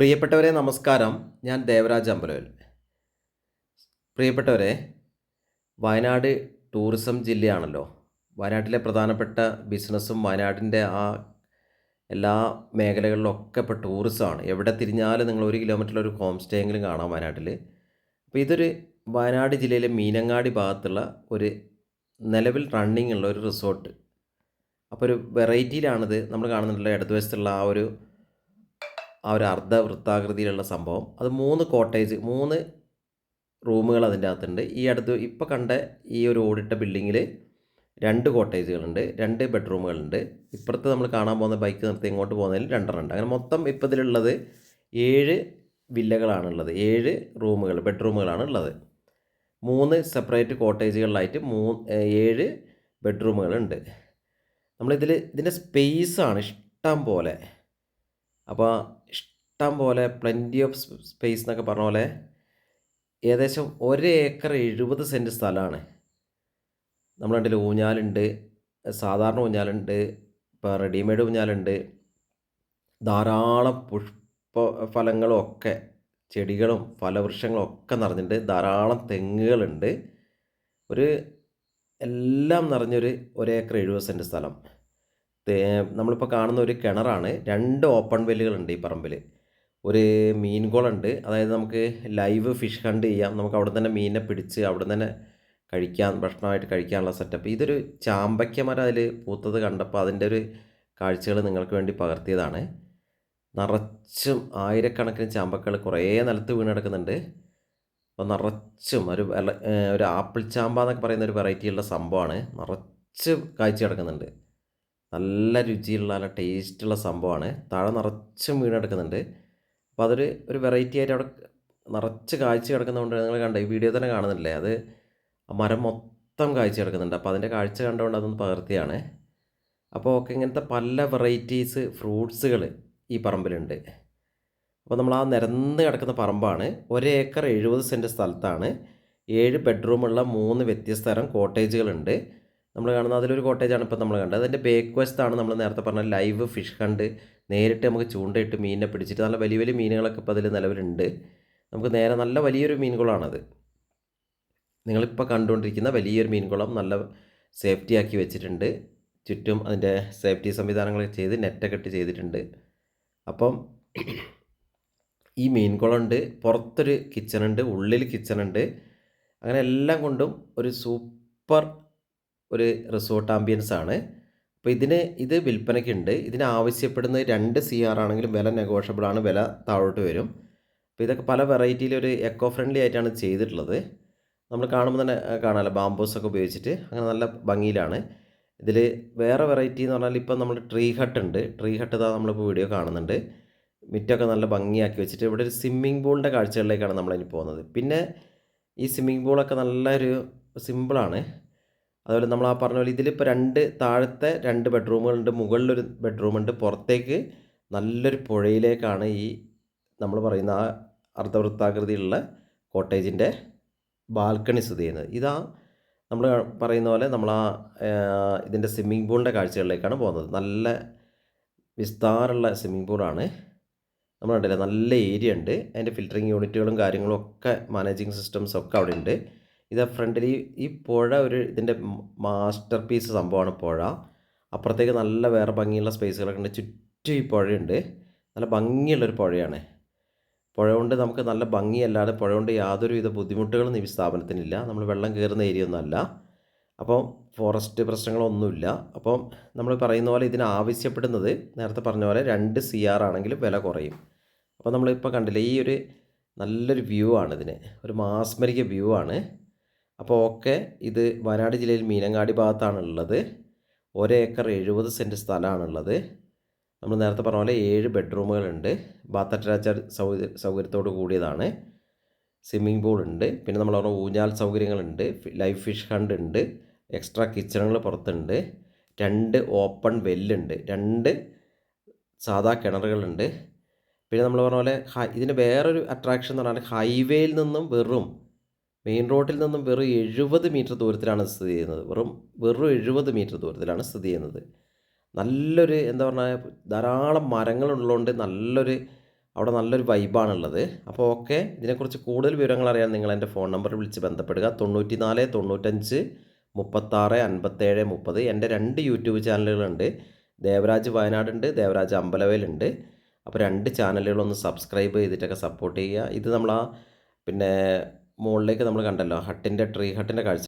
പ്രിയപ്പെട്ടവരെ നമസ്കാരം. ഞാൻ ദേവരാജ് അമ്പലവൽ പ്രിയപ്പെട്ടവരെ വയനാട് ടൂറിസം ജില്ലയാണല്ലോ. വയനാട്ടിലെ പ്രധാനപ്പെട്ട ബിസിനസ്സും വയനാടിന്റെ ആ എല്ലാ മേഖലകളിലൊക്കെ ഇപ്പോൾ ടൂറിസമാണ്. എവിടെ തിരിഞ്ഞാലും നിങ്ങൾ ഒരു കിലോമീറ്ററിൽ ഒരു ഹോം സ്റ്റേയെങ്കിലും കാണാം വയനാട്ടിൽ. അപ്പോൾ ഇതൊരു വയനാട് ജില്ലയിലെ മീനങ്ങാടി ഭാഗത്തുള്ള ഒരു നിലവിൽ റണ്ണിങ് ഉള്ള ഒരു റിസോർട്ട് അപ്പോൾ ഒരു വെറൈറ്റിയിലാണിത് നമ്മൾ കാണുന്നുണ്ടല്ലോ ഇടതുവശത്തുള്ള ആ ഒരു ആ ഒരു അർദ്ധ വൃത്താകൃതിയിലുള്ള സംഭവം. അത് മൂന്ന് കോട്ടേജ് മൂന്ന് റൂമുകൾ അതിന്റെ അകത്തുണ്ട്. ഈ അടുത്ത് ഇപ്പോൾ കണ്ട ഈ ഒരു ഓടിട്ട ബിൽഡിങ്ങിൽ രണ്ട് കോട്ടേജുകളുണ്ട് രണ്ട് ബെഡ്റൂമുകളുണ്ട് ഇപ്പുറത്ത് നമ്മൾ കാണാൻ പോകുന്ന ബൈക്ക് നിർത്തി ഇങ്ങോട്ട് പോകുന്നതിൽ രണ്ടെണ്ണം ഉണ്ട്. അങ്ങനെ മൊത്തം ഇപ്പോൾ ഇതിലുള്ളത് ഏഴ് വില്ലകളാണുള്ളത് ഏഴ് റൂമുകൾ ബെഡ്റൂമുകളാണ് ഉള്ളത്. മൂന്ന് സെപ്പറേറ്റ് കോട്ടേജുകളിലായിട്ട് മൂ ഏഴ് ബെഡ്റൂമുകളുണ്ട് നമ്മളിതിൽ ഇതിന്റെ സ്പേസാണ് ഇഷ്ടം പോലെ. അപ്പോൾ ഇഷ്ടം പോലെ പ്ലെന്റി ഓഫ് സ്പേസ് എന്നൊക്കെ പറഞ്ഞ പോലെ ഏകദേശം ഒരു ഏക്കർ എഴുപത് സെന്റ് സ്ഥലമാണ് നമ്മുടെ ഊഞ്ഞാലുണ്ട് സാധാരണ ഊഞ്ഞാലുണ്ട് ഇപ്പോൾ റെഡിമെയ്ഡ് ഊഞ്ഞാലുണ്ട്. ധാരാളം പുഷ്പ ഫലങ്ങളും ഒക്കെ ചെടികളും ഫലവൃക്ഷങ്ങളും ഒക്കെ നിറഞ്ഞിട്ടുണ്ട്. ധാരാളം തെങ്ങുകളുണ്ട്. ഒരു എല്ലാം നിറഞ്ഞൊരു ഒരേക്കർ എഴുപത് സെന്റ് സ്ഥലം. നമ്മളിപ്പോൾ കാണുന്ന ഒരു കിണറാണ്. രണ്ട് ഓപ്പൺ വെല്ലുകളുണ്ട് ഈ പറമ്പിൽ ഒരു മീൻ കുളമുണ്ട് അതായത് നമുക്ക് ലൈവ് ഫിഷ് ഹണ്ട് ചെയ്യാം. നമുക്ക് അവിടെ തന്നെ മീനിനെ പിടിച്ച് അവിടെ തന്നെ കഴിക്കാൻ ഭക്ഷണമായിട്ട് കഴിക്കാനുള്ള സെറ്റപ്പ് ഇതൊരു ചാമ്പയ്ക്ക മരം അതിൽ പൂത്തത് കണ്ടപ്പോൾ അതിന്റെ ഒരു കാഴ്ചകൾ നിങ്ങൾക്ക് വേണ്ടി പകർത്തിയതാണ്. നിറച്ചും ആയിരക്കണക്കിന് ചാമ്പക്കൾ കുറേ നിലത്ത് വീണ് കിടക്കുന്നുണ്ട്. അപ്പോൾ നിറച്ചും ഒരു ഒരു ആപ്പിൾ ചാമ്പ എന്നൊക്കെ പറയുന്ന ഒരു വെറൈറ്റിയുള്ള സംഭവമാണ്. നിറച്ച് കാഴ്ച കിടക്കുന്നുണ്ട്. നല്ല രുചിയുള്ള നല്ല ടേസ്റ്റുള്ള സംഭവമാണ്. താഴെ നിറച്ചും വീണ് കിടക്കുന്നുണ്ട്. അപ്പോൾ അതൊരു ഒരു വെറൈറ്റി ആയിട്ട് അവിടെ നിറച്ച് കാഴ്ച കിടക്കുന്നതുകൊണ്ട് നിങ്ങൾ കണ്ട ഈ വീഡിയോ തന്നെ കാണുന്നില്ലേ? അത് മരം മൊത്തം കാഴ്ച കിടക്കുന്നുണ്ട്. അപ്പോൾ അതിന്റെ കാഴ്ച കണ്ടുകൊണ്ട് അതൊന്ന് പകർത്തിയാണ്. അപ്പോൾ ഒക്കെ ഇങ്ങനത്തെ പല വെറൈറ്റീസ് ഫ്രൂട്ട്സുകൾ ഈ പറമ്പിലുണ്ട്. അപ്പോൾ നമ്മൾ ആ നിരന്ന് കിടക്കുന്ന പറമ്പാണ്. ഒരേക്കർ എഴുപത് സെന്റ് സ്ഥലത്താണ്. ഏഴ് ബെഡ്റൂമുള്ള മൂന്ന് വ്യത്യസ്ത തരം കോട്ടേജുകളുണ്ട് നമ്മൾ കാണുന്ന അതിലൊരു കോട്ടേജാണ് ഇപ്പോൾ നമ്മൾ കണ്ടത്. അതിന്റെ ബേക്ക് വശത്താണ് നമ്മൾ നേരത്തെ പറഞ്ഞ ലൈവ് ഫിഷ് കണ്ട് നേരിട്ട് നമുക്ക് ചൂണ്ടയിട്ട് മീനിനെ പിടിച്ചിട്ട് നല്ല വലിയ വലിയ മീനുകളൊക്കെ ഇപ്പോൾ അതിൽ നിലവിലുണ്ട്. നമുക്ക് നേരെ നല്ല വലിയൊരു മീൻകുളമാണത്. നിങ്ങളിപ്പോൾ കണ്ടുകൊണ്ടിരിക്കുന്ന വലിയൊരു മീൻകുളം നല്ല സേഫ്റ്റി ആക്കി വെച്ചിട്ടുണ്ട്. ചുറ്റും അതിന്റെ സേഫ്റ്റി സംവിധാനങ്ങളൊക്കെ ചെയ്ത് നെറ്റൊക്കെ ഇട്ട് ചെയ്തിട്ടുണ്ട്. അപ്പം ഈ മീൻകുളമുണ്ട്. പുറത്തൊരു കിച്ചണുണ്ട് ഉള്ളിൽ കിച്ചണുണ്ട് അങ്ങനെ എല്ലാം കൊണ്ടും ഒരു സൂപ്പർ ഒരു റിസോർട്ട് ആംബിയൻസ് ആണ്. അപ്പോൾ ഇതിന് ഇത് വിൽപ്പനയ്ക്കുണ്ട്. ഇതിന് ആവശ്യപ്പെടുന്ന രണ്ട് സി ആർ ആണെങ്കിലും വില നെഗോഷ്യബിൾ ആണ്. വില താഴോട്ട് വരും. അപ്പോൾ ഇതൊക്കെ പല വെറൈറ്റിയിൽ ഒരു എക്കോ ഫ്രണ്ട്ലി ആയിട്ടാണ് ചെയ്തിട്ടുള്ളത്. നമ്മൾ കാണുമ്പോൾ തന്നെ കാണാമല്ലോ ബാംബൂസ് ഒക്കെ ഉപയോഗിച്ചിട്ട്. അങ്ങനെ നല്ല ഭംഗിയിലാണ്. ഇതിൽ വേറെ വെറൈറ്റി എന്ന് പറഞ്ഞാൽ ഇപ്പം നമ്മൾ ട്രീ ഹട്ട് ഉണ്ട്. ട്രീ ഹട്ട് ഇതാ നമ്മളിപ്പോൾ വീഡിയോ കാണുന്നുണ്ട്. മിറ്റൊക്കെ നല്ല ഭംഗിയാക്കി വെച്ചിട്ട് ഇവിടെ ഒരു സ്വിമ്മിംഗ് പൂളിന്റെ കാഴ്ചകളിലേക്കാണ് നമ്മളിനി പോകുന്നത്. പിന്നെ ഈ സ്വിമ്മിംഗ് പൂളൊക്കെ നല്ലൊരു സിമ്പിളാണ് അതുപോലെ നമ്മൾ ആ പറഞ്ഞ പോലെ ഇതിലിപ്പോൾ രണ്ട് താഴത്തെ രണ്ട് ബെഡ്റൂമുകളുണ്ട് മുകളിലൊരു ബെഡ്റൂമുണ്ട് പുറത്തേക്ക് നല്ലൊരു പുഴയിലേക്കാണ് ഈ നമ്മൾ പറയുന്ന ആ അർദ്ധവൃത്താകൃതിയിലുള്ള കോട്ടേജിന്റെ ബാൽക്കണി സ്ഥിതി ചെയ്യുന്നത്. ഇതാ നമ്മൾ പറയുന്ന പോലെ നമ്മൾ ആ ഇതിന്റെ സ്വിമ്മിംഗ് പൂളിന്റെ കാഴ്ചകളിലേക്കാണ് പോകുന്നത്. നല്ല വിസ്താരമുള്ള സ്വിമ്മിംഗ് പൂളാണ്. നമ്മൾ കണ്ടില്ല നല്ല ഏരിയ ഉണ്ട്. അതിന്റെ ഫിൽറ്ററിങ് യൂണിറ്റുകളും കാര്യങ്ങളും ഒക്കെ മാനേജിങ് സിസ്റ്റംസ് ഒക്കെ അവിടെ ഉണ്ട് ഇത് ഫ്രണ്ടിൽ ഈ പുഴ ഒരു ഇതിന്റെ മാസ്റ്റർ പീസ് സംഭവമാണ് പുഴ. അപ്പുറത്തേക്ക് നല്ല വേറെ ഭംഗിയുള്ള സ്പേസുകളൊക്കെ ഉണ്ട്. ചുറ്റും ഈ പുഴയുണ്ട്. നല്ല ഭംഗിയുള്ളൊരു പുഴയാണ്. പുഴ കൊണ്ട് നമുക്ക് നല്ല ഭംഗിയല്ലാതെ പുഴ കൊണ്ട് യാതൊരുവിധ ബുദ്ധിമുട്ടുകളും ഈ സ്ഥാപനത്തിനില്ല. നമ്മൾ വെള്ളം കയറുന്ന ഏരിയ ഒന്നുമല്ല അപ്പം ഫോറസ്റ്റ് പ്രശ്നങ്ങളൊന്നുമില്ല. അപ്പം നമ്മൾ പറയുന്ന പോലെ ഇതിന് ആവശ്യപ്പെടുന്നത് നേരത്തെ പറഞ്ഞ പോലെ രണ്ട് സി ആർ ആണെങ്കിലും വില കുറയും. അപ്പോൾ നമ്മളിപ്പോൾ കണ്ടില്ലേ ഈ ഒരു നല്ലൊരു വ്യൂ ആണ് ഇതിന്. ഒരു മാസ്മരിക വ്യൂ ആണ്. അപ്പോൾ ഓക്കെ ഇത് വയനാട് ജില്ലയിൽ മീനങ്ങാടി ഭാഗത്താണുള്ളത്. ഒരേക്കർ എഴുപത് സെന്റ് സ്ഥലമാണുള്ളത്. നമ്മൾ നേരത്തെ പറഞ്ഞ പോലെ ഏഴ് ബെഡ്റൂമുകളുണ്ട്. ബാത്ത് അറ്റാച്ച് സൗകര്യ സൗകര്യത്തോട് കൂടിയതാണ്. സ്വിമ്മിംഗ് പൂൾ ഉണ്ട് പിന്നെ നമ്മൾ പറഞ്ഞ ഊഞ്ഞാൽ സൗകര്യങ്ങളുണ്ട്. ലൈഫ് ഫിഷ് ഹണ്ട് ഉണ്ട് എക്സ്ട്രാ കിച്ചണുകൾ പുറത്തുണ്ട്. രണ്ട് ഓപ്പൺ വെല്ലുണ്ട്. രണ്ട് സാധാ കിണറുകളുണ്ട്. പിന്നെ നമ്മൾ പറഞ്ഞ പോലെ ഇതിന്റെ വേറൊരു അട്രാക്ഷൻ എന്ന് പറഞ്ഞാൽ ഹൈവേയിൽ നിന്നും വെറും മെയിൻ റോഡിൽ നിന്നും വെറും എഴുപത് മീറ്റർ ദൂരത്തിലാണ് സ്ഥിതി ചെയ്യുന്നത്. വെറും വെറും എഴുപത് മീറ്റർ ദൂരത്തിലാണ് സ്ഥിതി ചെയ്യുന്നത്. നല്ലൊരു എന്താ പറഞ്ഞാൽ ധാരാളം മരങ്ങളുള്ളതുകൊണ്ട് നല്ലൊരു അവിടെ നല്ലൊരു വൈബാണുള്ളത്. അപ്പോൾ ഓക്കെ ഇതിനെക്കുറിച്ച് കൂടുതൽ വിവരങ്ങൾ അറിയാൻ നിങ്ങൾ എന്റെ ഫോൺ നമ്പറിൽ വിളിച്ച് ബന്ധപ്പെടുക. തൊണ്ണൂറ്റി നാല് തൊണ്ണൂറ്റഞ്ച് മുപ്പത്താറ് അൻപത്തേഴ് മുപ്പത്. എന്റെ രണ്ട് യൂട്യൂബ് ചാനലുകളുണ്ട്. ദേവരാജ് വയനാടുണ്ട് ദേവരാജ് അമ്പലവേലുണ്ട് അപ്പോൾ രണ്ട് ചാനലുകളൊന്ന് സബ്സ്ക്രൈബ് ചെയ്തിട്ടൊക്കെ സപ്പോർട്ട് ചെയ്യുക. ഇത് നമ്മൾ ആ പിന്നെ മുകളിലേക്ക് നമ്മൾ കണ്ടല്ലോ ഹട്ടിന്റെ ട്രീ ഹട്ടിന്റെ കാഴ്ച.